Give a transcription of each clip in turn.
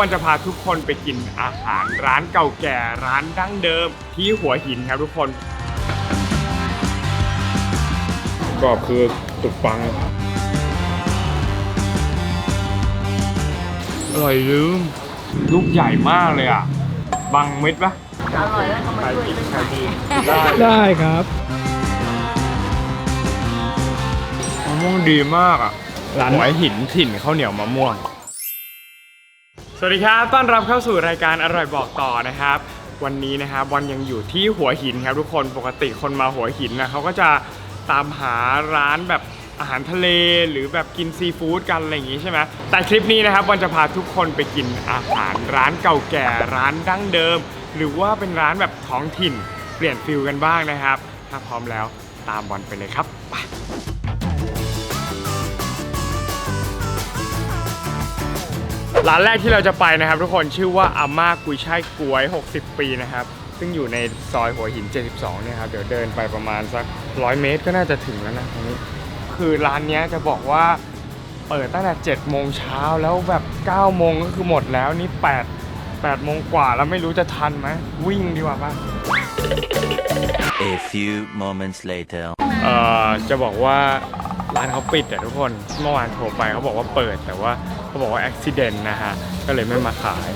วันจะพาทุกคนไปกินอาหารร้านเก่าแก่ร้านดั้งเดิม ที่หัวหินครับทุกคนก็คือตุกปัง อร่อยลืม ลูกใหญ่มากเลยอะ บังเม็ดปะอร่อยแล้วทำไมดีขายดีได้ได้ครับมะม่วงดีมากอะร้านหัวหินถิ่นข้าวเหนียวมะม่วงส วัสดีครับ ต้อนรับเข้าสู่รายการอร่อยบอกต่อนะครับ วันนี้นะครับวันยังอยู่ที่หัวหินครับทุกคน ปกติคนมาหัวหินนะเขาก็จะตามหาร้านแบบอาหารทะเลหรือแบบกินซีฟู้ดกันอะไรอย่างงี้ใช่ไหมแต่คลิปนี้นะครับวันจะพาทุกคนไปกินอาหารร้านเก่าแก่ร้านดั้งเดิม หรือว่าเป็นร้านแบบท้องถิ่น เปลี่ยนฟิลกันบ้างนะครับ ถ้าพร้อมแล้วตามบอลไปเลยครับไป ร้านแรกที่เราจะไปนะครับ ทุกคนชื่อว่าอาม่ากุยช่ายกล้วย 60 ปีนะครับ ซึ่งอยู่ในซอยหัวหิน 72 เนี่ยครับ เดี๋ยวเดินไปประมาณสัก100เมตรก็น่าจะถึงแล้วนะตรงนี้ คือร้านเนี้ยจะบอกว่าเปิดตั้งแต่7โมงเช้าแล้วแบบ9โมงก็คือหมดแล้วนี่ 8 8โมงกว่าแล้วไม่รู้จะทันไหมวิ่งดีกว่าป่ะ A few moments later. เอ่อจะบอกว่า ร้านเขาปิดอะทุกคนเมื่อวานโทรไปเขาบอกว่าเปิดแต่ว่าเขาบอกว่าอุบิเหตุนะฮะก็เลยไม่มาขาย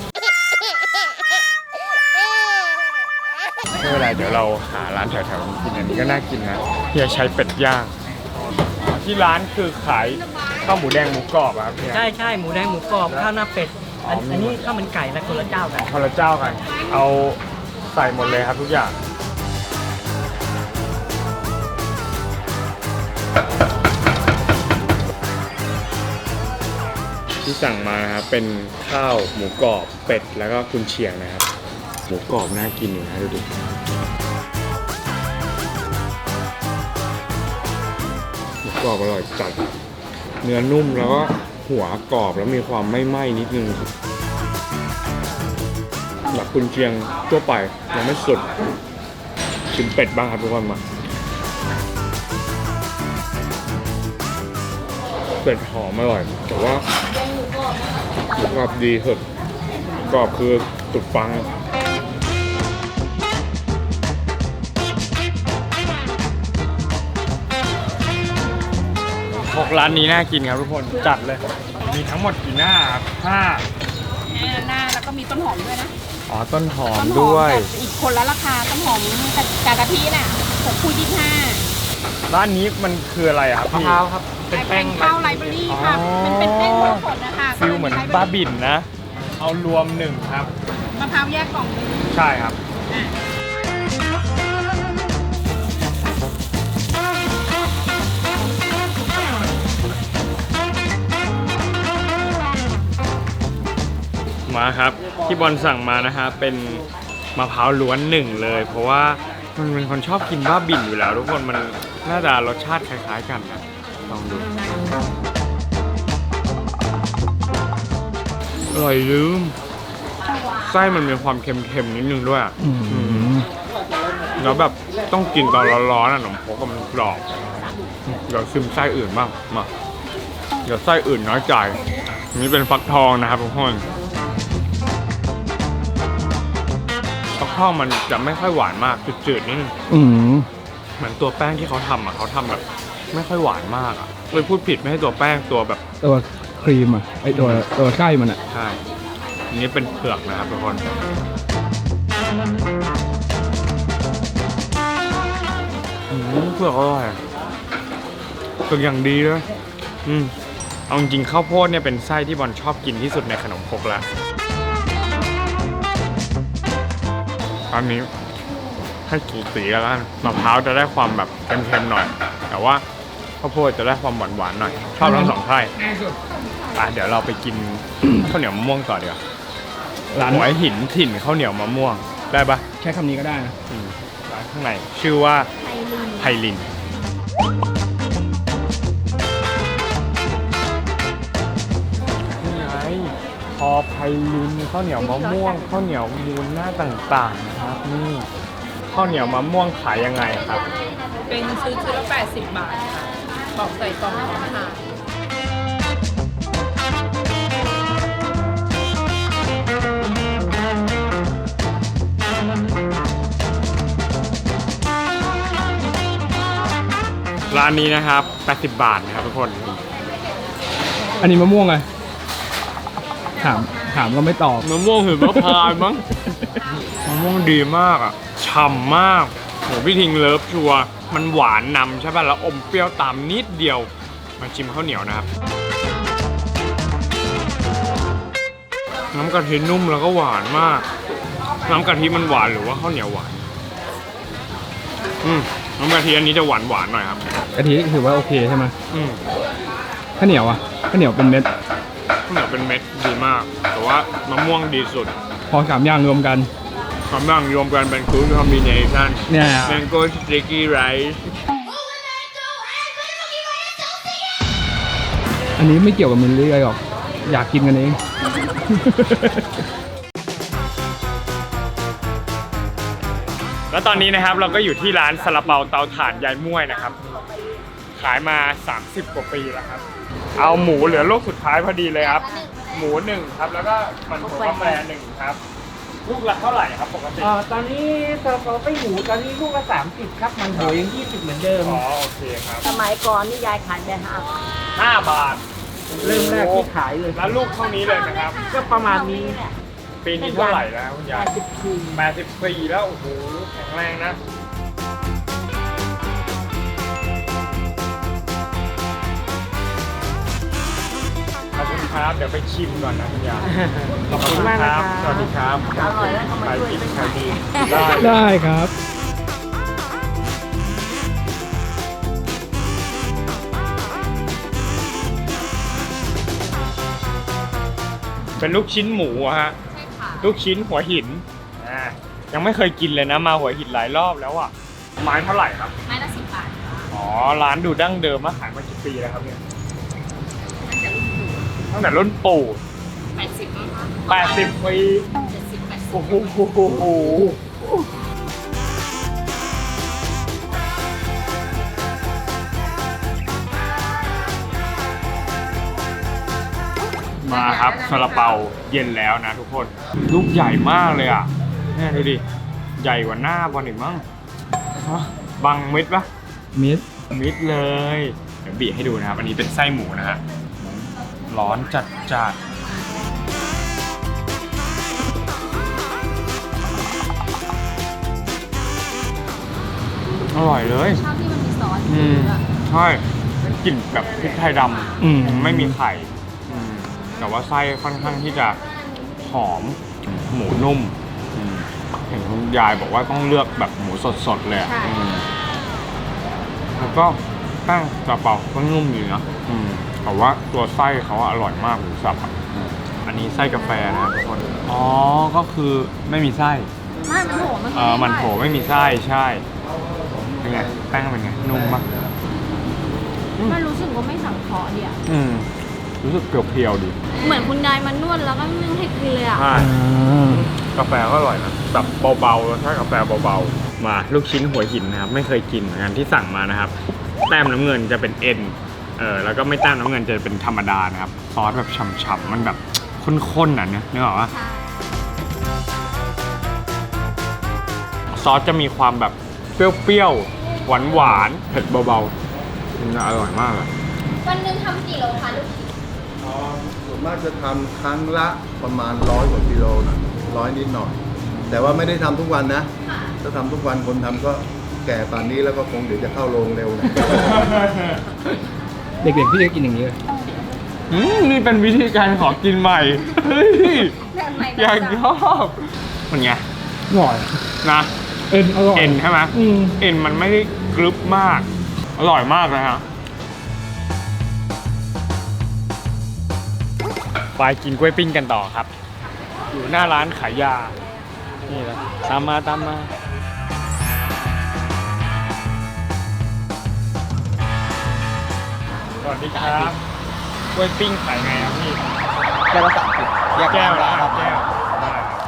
ไม่เป็นไรเดี๋ยวเราหาร้านแถวๆกินอันนี้ก็น่ากินนะเฮียใช้เป็ดย่างอ๋อที่ร้านคือขายข้าวหมูแดงหมูกรอบอะครับเฮีย ใช่ใช่หมูแดงหมูกรอบข้าวหน้าเป็ดอันอ๋อมีอันนี้ข้าวมันไก่นะคนละเจ้ากันคนละเจ้ากัน เอาใส่หมดเลยครับทุกอย่าง ที่สั่งมานะครับเป็นข้าวหมูกรอบเป็ดแล้วก็กุนเชียงนะครับ หมูกรอบน่ากินอยู่นะดูดิหมูกรอบอร่อยจัดเนื้อนุ่มแล้วก็หัวกรอบแล้วมีความไม่ไหม้นิดนึงแบบกุนเชียงทั่วไปยังไม่สุดชิมเป็ดบ้างครับทุกคนมาเป็ดหอมอร่อย แต่ว่า กรอบดีสุดกรอบคือตุกปังหกร้านนี้น่ากินครับทุกคนจัดเลย มีทั้งหมดกี่หน้าครับห้าหน้าแล้วก็มีต้นหอมด้วยนะอ๋อต้นหอมต้นหอด้วยแต่อีกคนละราคาต้นหอมกับกากะทิน่ะหกคู่ยี่ห้าร้านนี้มันคืออะไรอะครับมะพี่ พร้าวครับ เป็นแป้งข้าวไรเบอรี่ค่ะ อ๋อ มันเป็นแป้งโมผลนะคะ ฟิลเหมือนบ้าบินนะ เอารวมหนึ่งครับ มะพร้าวแยกกล่องหนึ่งใช่ครับ อะมาครับ ที่บอลสั่งมานะฮะเป็นมะพร้าวล้วนหนึ่งเลย เพราะว่ามันเป็นคนชอบกินบ้าบินอยู่แล้ว ทุกคนมันน่าจะรสชาติคล้ายๆกันนะลองดู อ ร่อยลืมไส้มันมีความเค็มๆนิดนึงด้วยอะอืมแล้วแบบต้องกินตอนร้อนๆอะขนมพกอะมันกรอบเดี๋ยวชิมไส้อื่นบ้างมาเดี๋ยวไส้อื่นน้อยใจอันนี่เป็นฟักทองนะครับทุกคนฟักทองมันจะไม่ค่อยหวานมากจืดๆนิดนึงอืมเหมือนตัวแป้งที่เขาทำอะเขาทำแบบ ไม่ค่อยหวานมากอะเลยพูดผิดไม่ให้ตัวแป้งตัวแบบตัว ครีมอะไอตัวตัวไส้มันอะ ใช่อันนี้เป็นเผือกนะครับทุกคน อืมเผือกอร่อยเผือกอย่างดีเลยอืมเอาจริงๆข้าวโพดเนี่ยเป็นไส้ที่บอลชอบกินที่สุดในขนมครกแล้วอันนี้ให้สูสีกันแล้วกันมะพร้าวจะได้ความแบบเค็มๆหน่อย แต่ว่า ข้าวโพดจะได้ความหวานๆหน่อย ชอบทั้งสองไส้อะเดี๋ยวเราไปกิน ข้าวเหนียวมะม่วงต่อเดี๋ยวาร้านหัวหินถิ่นข้าวเหนียวมะม่วง ได้ปะใช้คำนี้ก็ได้นะอืมร้านข้างในชื่อว่าไพลินนี่ไงพอไพลินข้าวเหนียวมะม่วงข้าวเหนียวมูนหน้าต่างๆนะครับนี่ข้าวเหนียวมะม่วงขายยังไงครับ เป็นซื้อชุดละ80บาท กล่องใส่กล่องของร้านนี้นะครับ 80 บาทนะครับทุกคน อันนี้มะม่วงไงถามถามก็ไม่ตอบมะม่วงหือมะพร้าวมั้ง มะม่วงดีมากอะ ฉ่ำมาก โหพี่ทิงเลิฟชัวร์มันหวานนำใช่ป่ะแล้วอมเปรี้ยวตามนิดเดียว มาชิมข้าวเหนียวนะครับ น้ำกะทินุ่มแล้วก็หวานมาก น้ำกะทิมันหวานหรือว่าข้าวเหนียวหวาน อืมน้ำกะทิอันนี้จะหวานหวานๆหน่อยครับ กะทิถือว่าโอเคใช่ไหมอืมข้าวเหนียวอะข้าวเหนียวเป็นเม็ดข้าวเหนียวเป็นเม็ดดีมาก แต่ว่ามะม่วงดีสุด พอสามอย่างรวมกัน คำนั่งรวมกันเป็นคูดคอมบิเนชันเนี่ย Mango sticky rice อันนี้ไม่เกี่ยวกับมิลลี่อะไรหรอก อยากกินกันเอง แล้วตอนนี้นะครับเราก็อยู่ที่ร้านซาลาเปาเตาถ่านยายม่วยนะครับ ขายมา 30 กว่าปีแล้วครับ เอาหมูเหลือลูกสุดท้ายพอดีเลยครับ หมูหนึ่งครับ แล้วก็มันหัวกาแฟหนึ่งครับ ลูกละเท่าไหร่ครับปกติเอ่อตอนนี้ซาลาเปาไปหมูตอนนี้ลูกละสามสิบครับ มันโหยังยี่สิบเหมือนเดิม อ๋อโอเคครับสมัยก่อนนี่ยายขายไปห้าบาท5บาทเริ่มแรกที่ขายเลยแล้วลูกเท่านี้เลยนะครับ ก็ประมาณนี้ปีนี้เท่าไหร่แล้วคุณยายสิบสี่แปดสิบปีแล้วโอ้โหแข็งแรงนะ คุณครับเดี๋ยวไปชิมก่อนนะคุณยายขอบคุณครับสวัสดีครับอร่อยแล้วทำไมขายช่วยดีไม่ขาขายยดีได้ได้ครับ เป็นลูกชิ้นหมูอะฮะใช่ค่ะลูกชิ้นหัวหินอ่ายังไม่เคยกินเลยนะมาหัวหินหลายรอบแล้วอะไม้เท่าไหร่ครับไม้ละสิบบาทค่ะอ๋อร้านดูดั้งเดิมมาขายมากี่ปีแล้วครับเนี่ย ตั้งแต่รุ่นปู่ตั้งแต่รุ่นปู่แปดสิบมั้งคะแปดสิบปีเจ็ดสิบแปดสิบโอ้โหมาครับซาลาเปาเย็นแล้วนะทุกคนลูกใหญ่มากเลยอะเนี่ยดูดิ ใหญ่กว่าหน้าบอลอีกมั้งฮะบังมิดปะมิสมิดเลยเดี๋ยวบีให้ดูนะครับ อันนี้เป็นไส้หมูนะฮะ ร้อนจัดจัดอร่อยเลย ชอบที่มันมีซอสอืม เยอะใช่กลิ่นแบบพริกไทยดอืมำไม่มีไข่อืมแต่ว่าไส้ค่อนข้างที่จะหอม หมูนุ่มอืมเห็นคุณยายบอกว่าต้องเลือกแบบหมูสดๆเลยอะอืมแล้วก็แป้งกระเป๋าก็นุ่มอยู่นะอืม แต่ว่าตัวไส้เขาอะอร่อยมากหมูสับอะอืมอันนี้ไส้กาแฟนะครับทุกคน อ๋อ ก็คือไม่มีไส้ ไม่มันโหมันเออมันโถไม่มีไส้ใช่ เป็นไง แป้งเป็นไง นุ่มปะมันรู้สึกว่าไม่สังเคราะห์ดีอะอืม รู้สึกเปรี้ยวๆดี เหมือนคุณยายมานวดแล้วก็นึ่งให้กินเลยอะใช่ กาแฟก็อร่อยนะแบบเบาๆรสชาติกาแฟเบาๆ มาลูกชิ้นหัวหินนะครับ ไม่เคยกินเหมือนกันที่สั่งมานะครับ แต้มน้ำเงินจะเป็นเอ็น เออแล้วก็ไม่แต้มน้ำเงินจะเป็นธรรมดานะครับซอสแบบฉ่ำๆมันแบบข้นๆอะเนี่ยนึกออกปะใช่ซอสจะมีความแบบเปรี้ยวๆหวานๆเผ็ดเบาๆมันจะอร่อยมากเลยวันหนึ่งทำกี่โลคะลูกชิ้นส่วนมากจะทำครั้งละประมาณร้อยกว่ากิโลนะร้อยนิดหน่อย แต่ว่าไม่ได้ทำทุกวันนะถ้าทำทุกวันคนทำก็แก่ป่านนี้แล้วก็คงเดี๋ยวจะเข้าโรงเร็วนะ เด็กๆพี่จะกินอย่างนี้เลยอืมนี่เป็นวิธีการขอกินใหม่เฮ้ยแบบไหนอยากชอบเป็นไงอร่อยนะเอ็นอร่อยเอ็นใช่ไหมอืมเอ็นมันไม่ได้กรึบมาก อร่อยมากเลยฮะไปกินกล้วยปิ้งกันต่อครับ อยู่หน้าร้านขายยา นี่แหละตามมาตามมา วัสดีครับกล้วยปิ้งขายไงครับพี่ แก้วละสามสิบแก้วละครับแก้วได้ครับ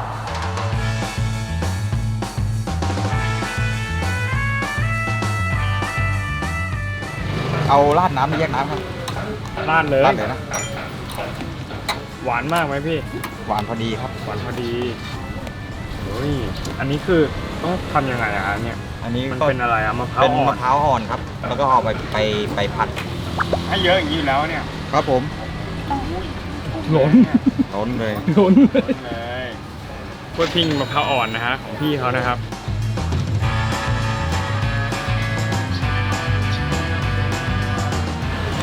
เอาราดน้ำหรือแยกน้ำครับราดเลยราดเลยนะ หวานมากไหมพี่ หวานพอดีครับ หวานพอดีเฮ้ยอันนี้คือต้องทำยังไงอะฮะเนี่ย อันนี้มันก็เป็นอะไรอะมะพร้าวเป็นอ่อมะนพร้าวอ่อนครับ แล้วก็เอาไปไปไปผัด ให้เยอะอย่างนี้อยู่แล้วเนี่ยครับผมล้นล้นเลยล้นเลย เลยกล้วยปิ้งมะพร้าวอ่อนนะฮะของพี่เขานะครับ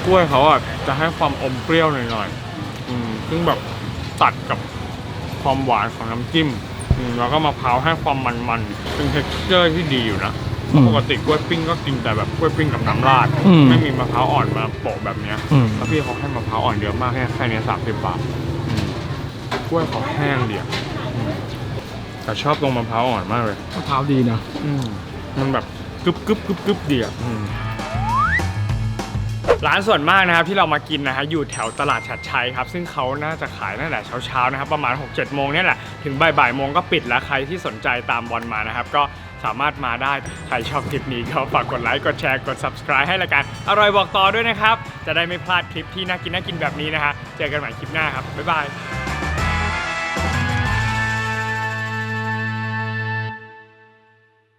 กล้วยเขาอะจะให้ความอมเปรี้ยวหน่อยๆอืมซึ่งแบบตัดกับความหวานของน้ำจิ้มอืมแล้วก็มะพร้าวให้ความมันๆเป็นเท็กเจอร์ที่ดีอยู่นะอืม ปกติกล้วยปิ้งก็กินแต่แบบกล้วยปิ้งกับน้ำราด อืมไม่มีมะพร้าวอ่อนมาโปะแบบเนี้ยอืม แล้วพี่เขาให้มะพร้าวอ่อนเยอะมากแค่แค่เนี้สามสิบบาทอืมกล้วยเขาแห้งเดียวอืมแต่ชอบตรงมะพร้าวอ่อนมากเลย มะพร้าวดีนะอืมมันแบบกึบกึบกึบกึบดีอะอืมร้านส่วนมากนะครับที่เรามากินนะฮะอยู่แถวตลาดชัดชัยครับ ซึ่งเขาน่าจะขายตั้งแต่เช้าๆนะครับ ประมาณ 6-7 โมงเนี่ยแหละ ถึงบ่ายๆโมงก็ปิดแล้วใครที่สนใจตามบอลมานะครับ ก็ สามารถมาได้ ใครชอบคลิปนี้ก็ฝากกดไลค์ กดแชร์ กด subscribe ให้ละกัน อร่อยบอกต่อด้วยนะครับ จะได้ไม่พลาดคลิปที่น่ากินน่ากินแบบนี้นะฮะ เจอกันใหม่คลิปหน้าครับ บ๊ายบาย